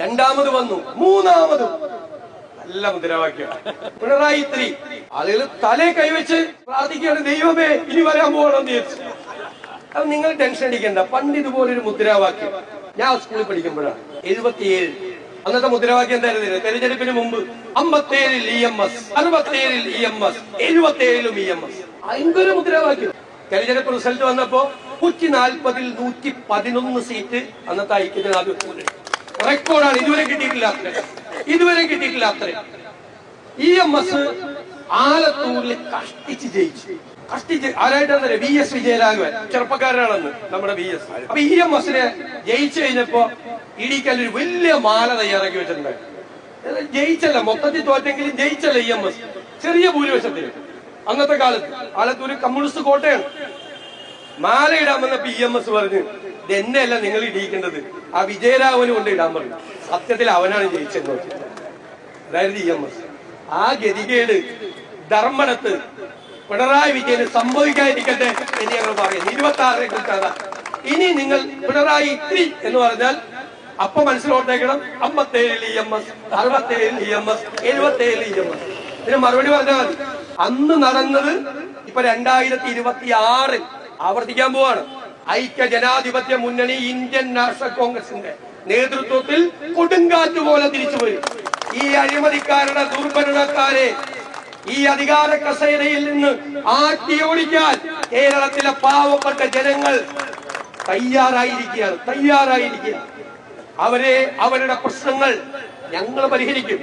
രണ്ടാമത് വന്നു. മൂന്നാമത്. നല്ല മുദ്രാവാക്യം. പിണറായി ത്രീ അതിൽ തലേ കൈവച്ച് പ്രാർത്ഥിക്കുകയാണ് ദൈവമേ ഇനി വരാൻ പോകണം അപ്പൊ നിങ്ങൾ ടെൻഷൻ അടിക്കണ്ട. പണ്ട് ഇതുപോലൊരു മുദ്രാവാക്യം ഞാൻ സ്കൂളിൽ പഠിക്കുമ്പോഴാണ്. എഴുപത്തിയേഴ്. അന്നത്തെ മുദ്രാവാക്യം എന്തായിരുന്നു തെരഞ്ഞെടുപ്പിന് മുമ്പ് അമ്പത്തേഴിൽ ഇ എം എസ് അറുപത്തേഴിൽ ഇ എം എസ് എഴുപത്തേഴിലും ഇ എം എസ്. ഭയങ്കര മുദ്രാവാക്യം. തെരഞ്ഞെടുപ്പ് റിസൾട്ട് വന്നപ്പോ നൂറ്റി നാൽപ്പതിൽ നൂറ്റി പതിനൊന്ന് സീറ്റ് അന്നത്തെ ഐക്യജനാധിപത്യ റെക്കോർഡാണ് ഇതുവരെ കിട്ടിയിട്ടില്ല അത്ര. ഇതുവരെ കിട്ടിയിട്ടില്ല അത്ര. ഇ എം എസ് ആലത്തൂരിൽ കഷ്ടിച്ച് ജയിച്ചു. കഷ്ടിച്ച് ആരായിട്ടാണ് വി എസ് വിജയരാഘവൻ ചെറുപ്പക്കാരനാണെന്ന് നമ്മുടെ വി എസ് അപ്പൊ ഇ എം എസിനെ ജയിച്ചു കഴിഞ്ഞപ്പോ ഇടിക്കാൻ ഒരു വലിയ മാല തയ്യാറാക്കി വെച്ചിട്ടുണ്ട്. ജയിച്ചല്ല മൊത്തത്തിൽ തോറ്റെങ്കിലും ജയിച്ചല്ല ഇ എം എസ് ചെറിയ ഭൂരിപക്ഷത്തിൽ അന്നത്തെ കാലത്ത് ആലത്തൂര് കമ്മ്യൂണിസ്റ്റ് കോട്ടയാണ്. മാല വന്നപ്പോ ഇ എം എസ് പറഞ്ഞു ഇത് എന്നെയല്ല നിങ്ങൾ ഇടിയിക്കേണ്ടത്. ആ വിജയരാഘവന് കൊണ്ട് ഇടാൻ പറഞ്ഞു. സത്യത്തിൽ അവനാണ് ജയിച്ചെന്ന് അതായത് ഇ എം എസ്. ആ ഗതികേട് ധർമ്മടത്ത് പിണറായി വിജയന് സംഭവിക്കാതിരിക്കട്ടെ എന്ന് ഞങ്ങൾ പറയുന്നു. ഇരുപത്തി ആറിനെ കുറിച്ചാണ് ഇനി നിങ്ങൾ പിണറായി ഇത്തിരി എന്ന് പറഞ്ഞാൽ അപ്പൊ മനസ്സിലോട്ടേക്കണം. അമ്പത്തേഴിൽ ഇ എം എസ് അറുപത്തേഴിൽ ഇ എം എസ് എഴുപത്തേഴിൽ ഇ എം എസ്. ഇതിന് മറുപടി പറഞ്ഞാൽ മതി. അന്ന് നടന്നത് ഇപ്പൊ രണ്ടായിരത്തി ഇരുപത്തി ആറിൽ ആവർത്തിക്കാൻ പോവാണ്. ഐക്യ ജനാധിപത്യ മുന്നണി ഇന്ത്യൻ നാഷണൽ കോൺഗ്രസിന്റെ നേതൃത്വത്തിൽ കൊടുങ്കാറ്റ് പോലെ തിരിച്ചുപോയി ഈ അഴിമതിക്കാരുടെ ദുർഭരണക്കാരെ ഈ അധികാര കസേരയിൽ നിന്ന് ആട്ടി ഓടിക്കാൻ കേരളത്തിലെ പാവപ്പെട്ട ജനങ്ങൾ തയ്യാറായിരിക്കുകയാണ് തയ്യാറായിരിക്കുകയാണ്. അവരെ അവരുടെ പ്രശ്നങ്ങൾ ഞങ്ങൾ പരിഹരിക്കും.